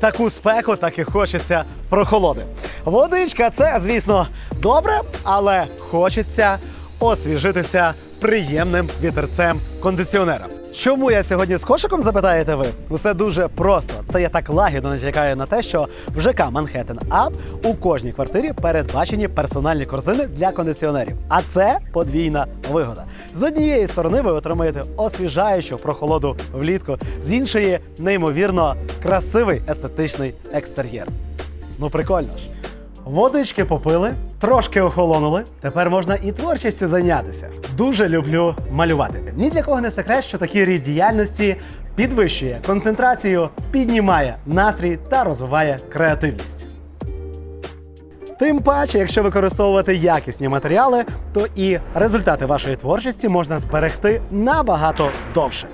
таку спеку, так і хочеться прохолоди. Водичка це, звісно, добре, але хочеться освіжитися приємним вітерцем кондиціонера. Чому я сьогодні з кошиком запитаєте ви? Усе дуже просто. Це я так лагідно натякаю на те, що в ЖК Manhattan Up у кожній квартирі передбачені персональні корзини для кондиціонерів. А це подвійна вигода. З однієї сторони ви отримаєте освіжаючу прохолоду влітку, з іншої неймовірно красивий естетичний екстер'єр. Ну прикольно ж. Водички попили, трошки охолонули. Тепер можна і творчістю зайнятися. Дуже люблю малювати. Ні для кого не секрет, що такий рід діяльності підвищує концентрацію, піднімає настрій та розвиває креативність. Тим паче, якщо використовувати якісні матеріали, то і результати вашої творчості можна зберегти набагато довше.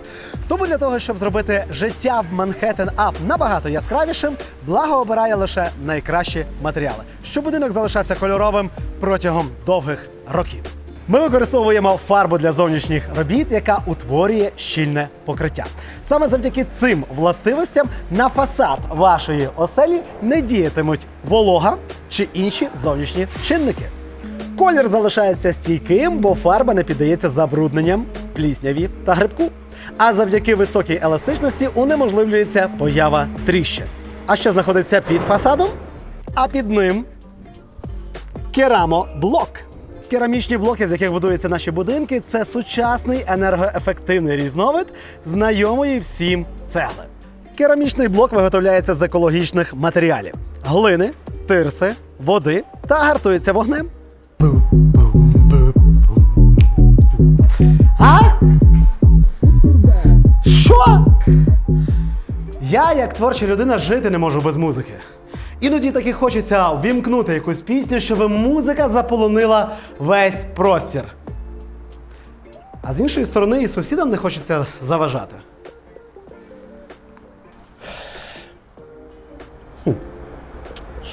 Тому для того, щоб зробити життя в Манхеттен Ап набагато яскравішим, благо обирає лише найкращі матеріали, щоб будинок залишався кольоровим протягом довгих років. Ми використовуємо фарбу для зовнішніх робіт, яка утворює щільне покриття. Саме завдяки цим властивостям на фасад вашої оселі не діятимуть волога чи інші зовнішні чинники. Колір залишається стійким, бо фарба не піддається забрудненням, плісняві та грибку. А завдяки високій еластичності унеможливлюється поява тріщин. А що знаходиться під фасадом? А під ним керамоблок. Керамічні блоки, з яких будуються наші будинки, це сучасний енергоефективний різновид знайомої всім цегли. Керамічний блок виготовляється з екологічних матеріалів: глини, тирси, води та гартується вогнем. А? Що? Я, як творча людина, жити не можу без музики. Іноді таки хочеться вімкнути якусь пісню, щоб музика заполонила весь простір. А з іншої сторони, і сусідам не хочеться заважати.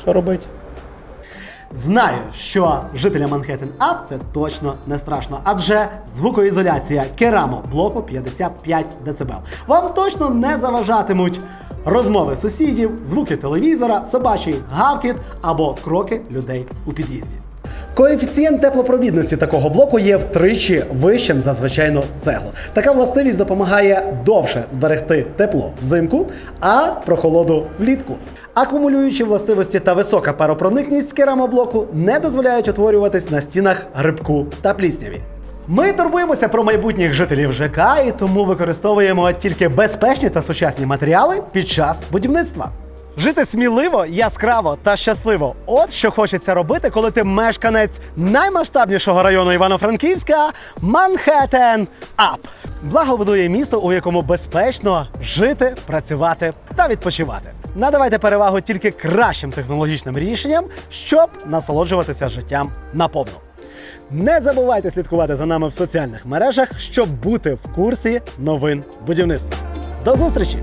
Що робить? Знаю, що жителям Манхеттен Ап це точно не страшно, адже звукоізоляція керамо блоку 55 дБ. Вам точно не заважатимуть розмови сусідів, звуки телевізора, собачий гавкіт або кроки людей у під'їзді. Коефіцієнт теплопровідності такого блоку є втричі вищим за звичайну цеглу. Така властивість допомагає довше зберегти тепло взимку, а прохолоду влітку. Акумулюючі властивості та висока паропроникність керамоблоку не дозволяють утворюватись на стінах грибку та плісняві. Ми турбуємося про майбутніх жителів ЖК і тому використовуємо тільки безпечні та сучасні матеріали під час будівництва. Жити сміливо, яскраво та щасливо. От що хочеться робити, коли ти мешканець наймасштабнішого району Івано-Франківська Манхеттен Ап. Благо будує місто, у якому безпечно жити, працювати та відпочивати. Надавайте перевагу тільки кращим технологічним рішенням, щоб насолоджуватися життям наповну. Не забувайте слідкувати за нами в соціальних мережах, щоб бути в курсі новин будівництва. До зустрічі!